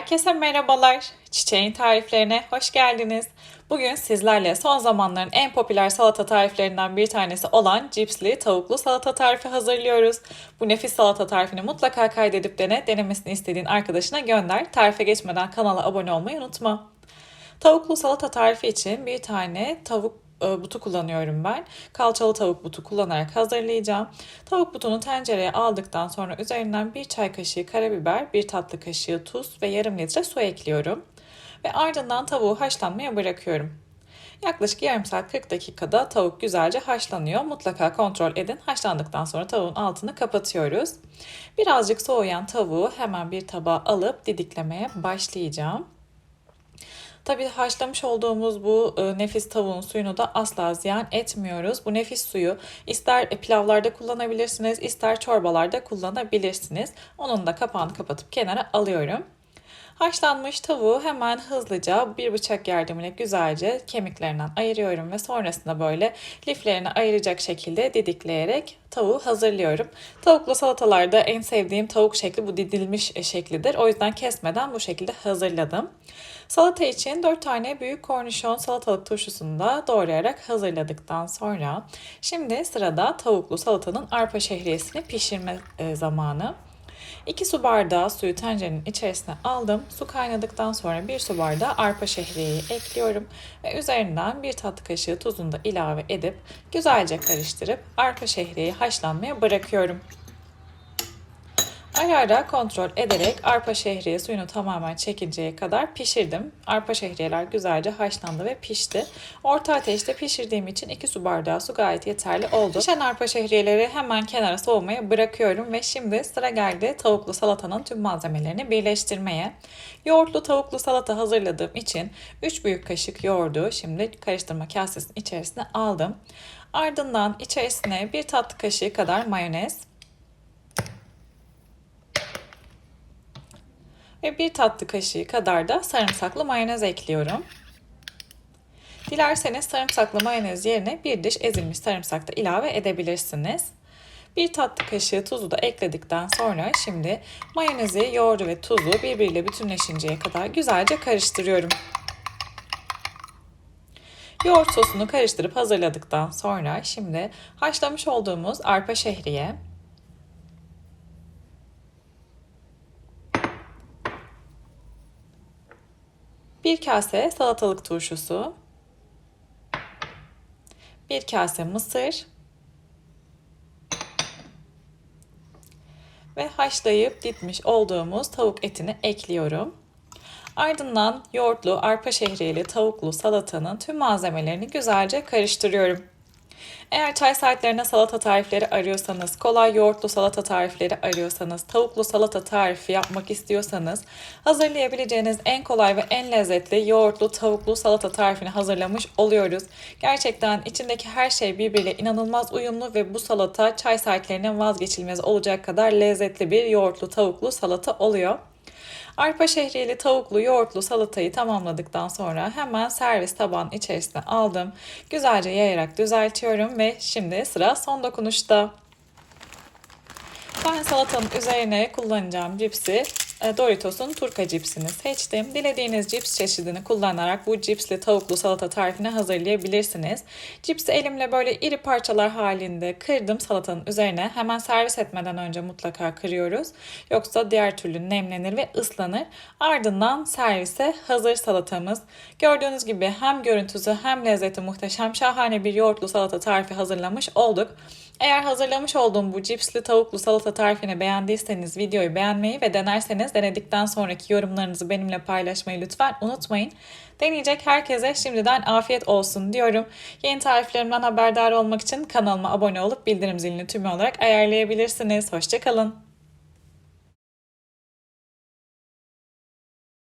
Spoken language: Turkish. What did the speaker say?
Herkese merhabalar. Çiçeğin tariflerine hoş geldiniz. Bugün sizlerle son zamanların en popüler salata tariflerinden bir tanesi olan cipsli tavuklu salata tarifi hazırlıyoruz. Bu nefis salata tarifini mutlaka kaydedip dene, denemesini istediğin arkadaşına gönder. Tarife geçmeden kanala abone olmayı unutma. Tavuklu salata tarifi için bir tane tavuk butu kullanıyorum ben. Kalçalı tavuk butu kullanarak hazırlayacağım. Tavuk butunu tencereye aldıktan sonra üzerinden bir çay kaşığı karabiber, bir tatlı kaşığı tuz ve yarım litre su ekliyorum. Ve ardından tavuğu haşlanmaya bırakıyorum. Yaklaşık yarım saat 40 dakikada tavuk güzelce haşlanıyor. Mutlaka kontrol edin. Haşlandıktan sonra tavuğun altını kapatıyoruz. Birazcık soğuyan tavuğu hemen bir tabağa alıp didiklemeye başlayacağım. Tabii haşlamış olduğumuz bu e, nefis tavuğun suyunu da asla ziyan etmiyoruz. Bu nefis suyu ister pilavlarda kullanabilirsiniz, ister çorbalarda kullanabilirsiniz. Onun da kapağını kapatıp kenara alıyorum. Haşlanmış tavuğu hemen hızlıca bir bıçak yardımıyla güzelce kemiklerinden ayırıyorum ve sonrasında böyle liflerini ayıracak şekilde didikleyerek tavuğu hazırlıyorum. Tavuklu salatalarda en sevdiğim tavuk şekli bu didilmiş şeklidir. O yüzden kesmeden bu şekilde hazırladım. Salata için 4 tane büyük kornişon salatalık turşusunu da doğrayarak hazırladıktan sonra şimdi sırada tavuklu salatanın arpa şehriyesini pişirme e, zamanı. 2 su bardağı suyu tencerenin içerisine aldım. Su kaynadıktan sonra 1 su bardağı arpa şehriyeyi ekliyorum ve üzerinden 1 tatlı kaşığı tuzunu da ilave edip güzelce karıştırıp arpa şehriyeyi haşlanmaya bırakıyorum. Ara kontrol ederek arpa şehriye suyunu tamamen çekinceye kadar pişirdim. Arpa şehriyeler güzelce haşlandı ve pişti. Orta ateşte pişirdiğim için 2 su bardağı su gayet yeterli oldu. Pişen arpa şehriyeleri hemen kenara soğumaya bırakıyorum ve şimdi sıra geldi tavuklu salatanın tüm malzemelerini birleştirmeye. Yoğurtlu tavuklu salata hazırladığım için 3 büyük kaşık yoğurdu şimdi karıştırma kasesinin içerisine aldım. Ardından içerisine bir tatlı kaşığı kadar mayonez, Ve bir tatlı kaşığı kadar da sarımsaklı mayonez ekliyorum. Dilerseniz sarımsaklı mayonez yerine bir diş ezilmiş sarımsak da ilave edebilirsiniz. Bir tatlı kaşığı tuzu da ekledikten sonra şimdi mayonezi, yoğurdu ve tuzu birbiriyle bütünleşinceye kadar güzelce karıştırıyorum. Yoğurt sosunu karıştırıp hazırladıktan sonra şimdi haşlamış olduğumuz arpa şehriye, Bir kase salatalık turşusu, bir kase mısır ve haşlayıp ditmiş olduğumuz tavuk etini ekliyorum. Ardından yoğurtlu, arpa şehriyeli tavuklu salatanın tüm malzemelerini güzelce karıştırıyorum. Eğer çay saatlerine salata tarifleri arıyorsanız, kolay yoğurtlu salata tarifleri arıyorsanız, tavuklu salata tarifi yapmak istiyorsanız hazırlayabileceğiniz en kolay ve en lezzetli yoğurtlu tavuklu salata tarifini hazırlamış oluyoruz. Gerçekten içindeki her şey birbiriyle inanılmaz uyumlu ve bu salata çay saatlerinin vazgeçilmez olacak kadar lezzetli bir yoğurtlu tavuklu salata oluyor. Arpa şehriyeli tavuklu yoğurtlu salatayı tamamladıktan sonra hemen servis tabağın içerisine aldım. Güzelce yayarak düzeltiyorum ve şimdi sıra son dokunuşta. Ben salatanın üzerine kullanacağım cipsi Doritos'un turka cipsini seçtim. Dilediğiniz cips çeşidini kullanarak bu cipsli tavuklu salata tarifini hazırlayabilirsiniz. Cipsi elimle böyle iri parçalar halinde kırdım salatanın üzerine. Hemen servis etmeden önce mutlaka kırıyoruz. Yoksa diğer türlü nemlenir ve ıslanır. Ardından servise hazır salatamız. Gördüğünüz gibi hem görüntüsü hem lezzeti muhteşem şahane bir yoğurtlu salata tarifi hazırlamış olduk. Eğer hazırlamış olduğum bu cipsli tavuklu salata tarifini beğendiyseniz videoyu beğenmeyi ve denerseniz denedikten sonraki yorumlarınızı benimle paylaşmayı lütfen unutmayın. Deneyecek herkese şimdiden afiyet olsun diyorum. Yeni tariflerimden haberdar olmak için kanalıma abone olup bildirim zilini tümü olarak ayarlayabilirsiniz. Hoşçakalın.